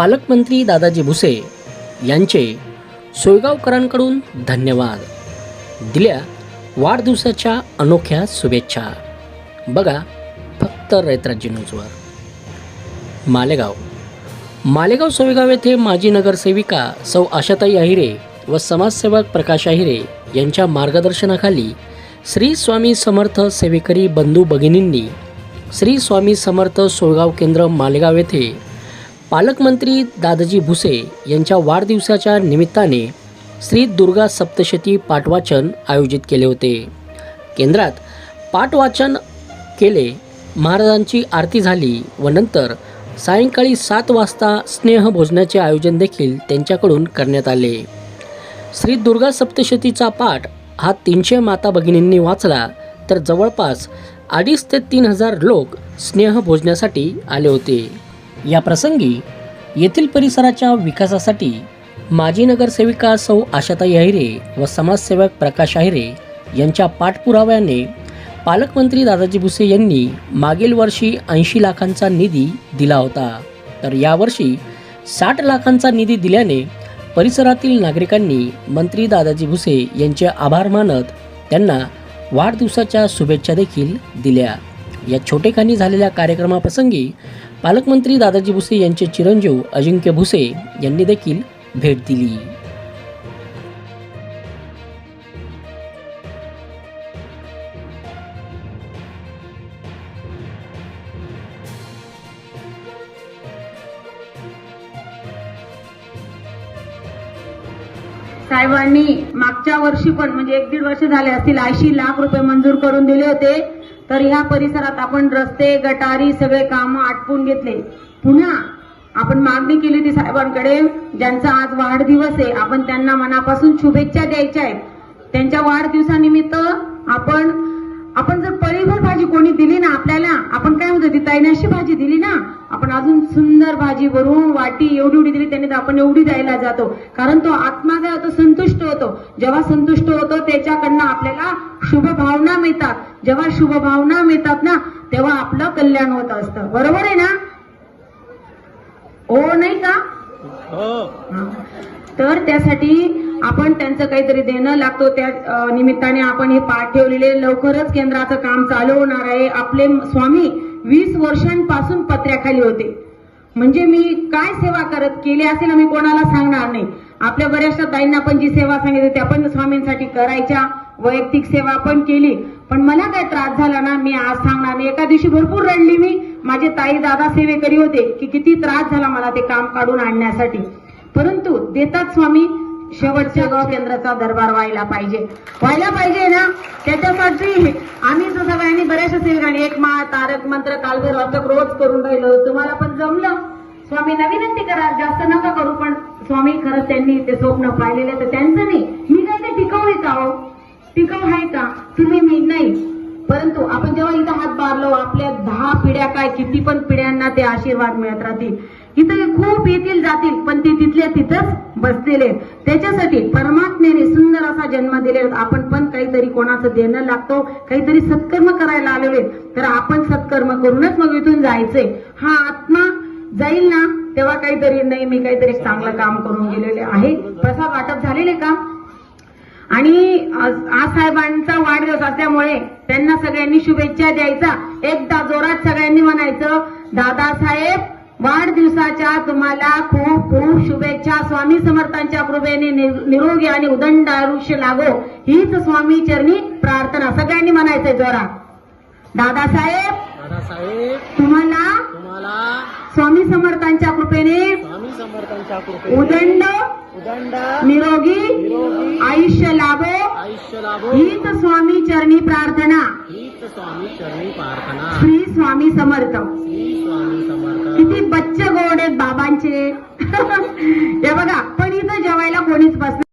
पालकमंत्री दादाजी भुसे यांचे सोयगावकरांकडून धन्यवाद. दिल्या वाढदिवसाच्या अनोख्या शुभेच्छा. बघा फक्त रयतराज्य न्यूजवर. मालेगाव. मालेगाव सोयगाव येथे माजी नगरसेविका सौ आशाताई अहिरे व समाजसेवक प्रकाश अहिरे यांच्या मार्गदर्शनाखाली श्री स्वामी समर्थ सेवेकरी बंधू भगिनींनी श्री स्वामी समर्थ सोयगाव केंद्र मालेगाव येथे पालकमंत्री दादाजी भुसे यांच्या वाढदिवसाच्या निमित्ताने श्री दुर्गा सप्तशती पाठवाचन आयोजित केले होते. केंद्रात पाठवाचन केले महाराजांची आरती झाली व नंतर सायंकाळी सात वाजता स्नेहभोजनाचे आयोजन देखील त्यांच्याकडून करण्यात आले. श्री दुर्गा सप्तशतीचा पाठ हा तीनशे माता भगिनींनी वाचला तर जवळपास अडीच ते तीन हजार लोक स्नेहभोजनासाठी आले होते. या प्रसंगी येथील परिसराच्या विकासासाठी माजी नगरसेविका सौ आशाताई अहिरे व समाजसेवक प्रकाश अहिरे यांच्या पाठपुराव्याने पालकमंत्री दादाजी भुसे यांनी मागील वर्षी ऐंशी लाखांचा निधी दिला होता. तर यावर्षी साठ लाखांचा निधी दिल्याने परिसरातील नागरिकांनी मंत्री दादाजी भुसे यांचे आभार मानत त्यांना वाढदिवसाच्या शुभेच्छा देखील दिल्या. या छोटेखानी झालेल्या कार्यक्रमाप्रसंगी पालकमंत्री दादाजी भुसे यांचे चिरंजीव अजिंक्य भुसे यांनी देखील भेट दिली. साहेबांनी मागच्या वर्षी पण म्हणजे एक दीड वर्ष झाले असतील ऐंशी लाख रुपये मंजूर करून दिले होते. तर ह्या परिसरात आपण रस्ते गटारी सगळे काम आटपून घेतले. पुन्हा आपण मागणी केली ती साहेबांकडे ज्यांचा आज वाढदिवस आहे आपण त्यांना मनापासून शुभेच्छा द्यायच्या आहेत. त्यांच्या वाढदिवसानिमित्त आपण आपण जर परिभर भाजी कोणी दिली ना आपल्याला आपण काय म्हणतो ती तैनाशी भाजी दिली ना आपण अजून सुंदर भाजी भरून वाटी एवढी एवढी दिली त्यांनी आपण एवढी द्यायला जातो. कारण तो आत्मा काय होतो संतुष्ट होतो. जेव्हा संतुष्ट होतो त्याच्याकडनं आपल्याला शुभ भावना मिळतात. जेव्हा शुभ भावना मिळतात ना तेव्हा आपलं कल्याण होत असतं. बरोबर आहे ना? हो नाही का? हा. तर त्यासाठी आपण त्यांचं काहीतरी देणं लागतो. त्या निमित्ताने आपण हे पाठ ठेवलेले. लवकरच केंद्राचं काम चालू होणार आहे. आपले स्वामी वीस वर्षांपासून पत्र्याखाली होते. म्हणजे मी काय सेवा करत केली असेल मी कोणाला सांगणार नाही. आपल्या बऱ्याचशा ताईंना पण जी सेवा सांगितली त्या पण स्वामींसाठी करायच्या. वैयक्तिक सेवा पण केली. पण मला काय त्रास झाला ना मी आज सांगणार नाही. एका दिवशी भरपूर रडली मी. माझे ताई दादा सेवेकरी होते की किती त्रास झाला मला ते काम काढून आणण्यासाठी. परंतु देतात स्वामी शेवटच्या गाव केंद्राचा दरबार व्हायला पाहिजे. व्हायला पाहिजे ना त्याच्यासाठी आम्ही तर एक माळ तारक मंत्र कालभर वाचक रोज करून राहिलो. तुम्हाला पण जमलं? स्वामींना विनंती करा. जास्त नका करू पण स्वामी खरंच त्यांनी ते स्वप्न पाहिलेले तर त्यांचं नाही. मी काय ते टिकव आहे? का हो टिकव आहे का? तुम्ही मी नाही. परंतु आपण जेव्हा इथं हात बारलो आपल्या दहा पिढ्या काय किती पण पिढ्यांना ते आशीर्वाद मिळत राहतील. इथं खूप येतील जातील पण ते तिथल्या तिथंच बसलेले त्याच्यासाठी परमात्म्याने सुंदर असा जन्म दिलेला आपण पण काहीतरी कोणाचं देणं लागतो काहीतरी सत्कर्म करायला आलेले तर आपण सत्कर्म करूनच मग इथून जायचंय. हा आत्मा जाईल ना तेव्हा काहीतरी नाही मी काहीतरी चांगलं काम करून गेलेले आहे. प्रसाद वाटप झालेले का? आणि आज साहेबांचा वाढदिवस असल्यामुळे त्यांना सगळ्यांनी शुभेच्छा द्यायचा. एकदा जोरात सगळ्यांनी म्हणायचं दादासाहेब वाढदिवसाच्या तुम्हाला खूप खूप शुभेच्छा. स्वामी समर्थांच्या कृपेने निरोगी आणि उदंड आयुष्य लागो हीच स्वामी चरणी प्रार्थना. सगळ्यांनी म्हणायचंय जोरात. दादासाहेब दादासाहेब तुम्हाला तुम्हाला स्वामी समर्थांच्या कृपेने स्वामी समर्थांच्या कृपे उदंड उदंड निरोगी निरोगी आयुष्य लाभो. आयुष्य लाभो. हीच स्वामी चरणी प्रार्थना. हीच स्वामी चरणी प्रार्थना. श्री स्वामी समर्थ. श्री स्वामी समर्थ. किती बच्चे गोड आहेत बाबांचे. हे बघा पण इथं जेवायला कोणीच बसलं